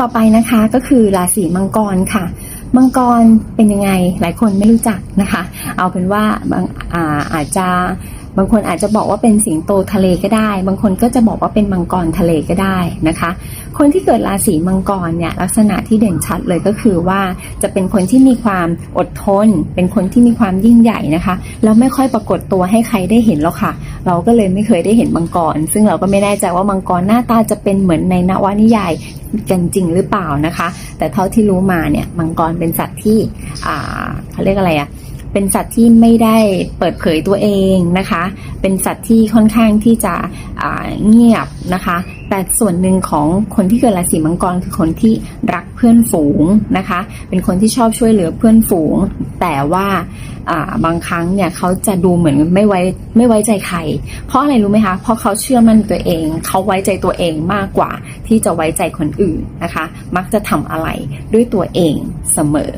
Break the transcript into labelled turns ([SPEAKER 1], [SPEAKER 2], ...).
[SPEAKER 1] ต่อไปนะคะก็คือราศีมังกรค่ะ มังกรเป็นยังไงหลายคนไม่รู้จักนะคะ เอาเป็นว่าบางอาอาจจะบางคนอาจจะบอกว่าเป็นสิงโตทะเลก็ได้ บางคนก็จะบอกว่าเป็นมังกรทะเลก็ได้นะคะ คนที่เกิดราศีมังกรเนี่ยลักษณะที่เด่นชัดเลยก็คือว่าจะเป็นคนที่มีความอดทน เป็นคนที่มีความยิ่งใหญ่นะคะ แล้วไม่ค่อยปรากฏตัวให้ใครได้เห็นหรอกค่ะ เราก็เลยไม่เคยได้เห็นมังกร ซึ่งเราก็ไม่แน่ใจว่ามังกรหน้าตาจะเป็นเหมือนในนวนิยายกันจริงหรือเปล่านะคะ แต่เท่าที่รู้มาเนี่ยมังกรเป็นสัตว์ที่เขาเรียกอะไรอะเป็นสัตว์ที่ไม่ได้เปิดเผยตัวเองนะคะ เป็นสัตว์ที่ค่อนข้างที่จะเงียบนะคะ แต่ส่วนหนึ่งของคนที่เกิดราศีมังกรคือคนที่รักเพื่อนฝูงนะคะ เป็นคนที่ชอบช่วยเหลือเพื่อนฝูง แต่ว่า บางครั้งเนี่ยเขาจะดูเหมือนไม่ไว้ไม่ไว้ใจใคร เพราะอะไรรู้ไหมคะ เพราะเขาเชื่อมั่นตัวเองเขาไว้ใจตัวเองมากกว่าที่จะไว้ใจคนอื่นนะคะ มักจะทำอะไรด้วยตัวเองเสมอ